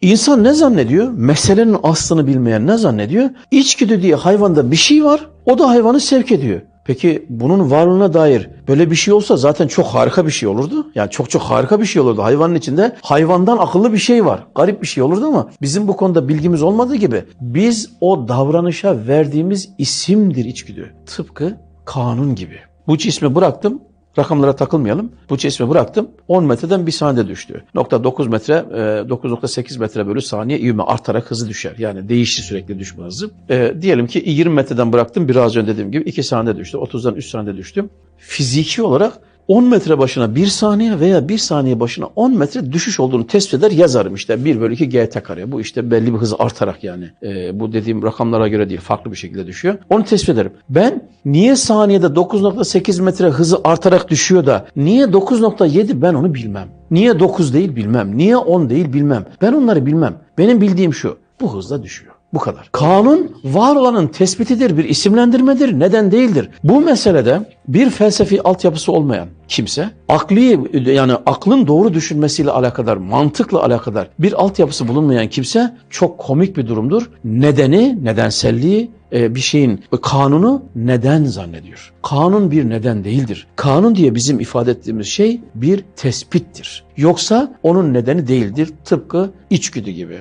İnsan ne zannediyor? Meselenin aslını bilmeyen ne zannediyor? İçgüdü diye hayvanda bir şey var, o da hayvanı sevk ediyor. Peki bunun varlığına dair böyle bir şey olsa zaten çok harika bir şey olurdu. Yani çok çok harika bir şey olurdu. Hayvanın içinde hayvandan akıllı bir şey var. Garip bir şey olurdu ama bizim bu konuda bilgimiz olmadığı gibi biz o davranışa verdiğimiz isimdir içgüdü. Tıpkı kanun gibi. Bu cismi bıraktım, Rakamlara takılmayalım. Bu cismi bıraktım. 10 metreden bir saniyede düştü. Nokta 9 metre, e, 9.8 metre bölü saniye ivme artarak hızı düşer. Yani değişti sürekli düşme hızı. E, diyelim ki 20 metreden bıraktım. Biraz önce dediğim gibi 2 saniyede düştü. 30'dan 3 saniyede düştüm. Fiziki olarak 10 metre başına 1 saniye veya 1 saniye başına 10 metre düşüş olduğunu tespit eder yazarım işte 1 bölü 2 gt kare. Bu işte belli bir hız artarak yani e, bu dediğim rakamlara göre değil farklı bir şekilde düşüyor. Onu tespit ederim. Ben niye saniyede 9.8 metre hızı artarak düşüyor da niye 9.7 ben onu bilmem. Niye 9 değil bilmem. Niye 10 değil bilmem. Ben onları bilmem. Benim bildiğim şu bu hızla düşüyor. Bu kadar. Kanun var olanın tespitidir, bir isimlendirmedir, neden değildir. Bu meselede bir felsefi altyapısı olmayan kimse, akli yani aklın doğru düşünmesiyle alakadar, mantıkla alakadar bir altyapısı bulunmayan kimse çok komik bir durumdur. Nedeni, nedenselliği, e, bir şeyin kanunu neden zannediyor. Kanun bir neden değildir. Kanun diye bizim ifade ettiğimiz şey bir tespittir. Yoksa onun nedeni değildir. Tıpkı içgüdü gibi.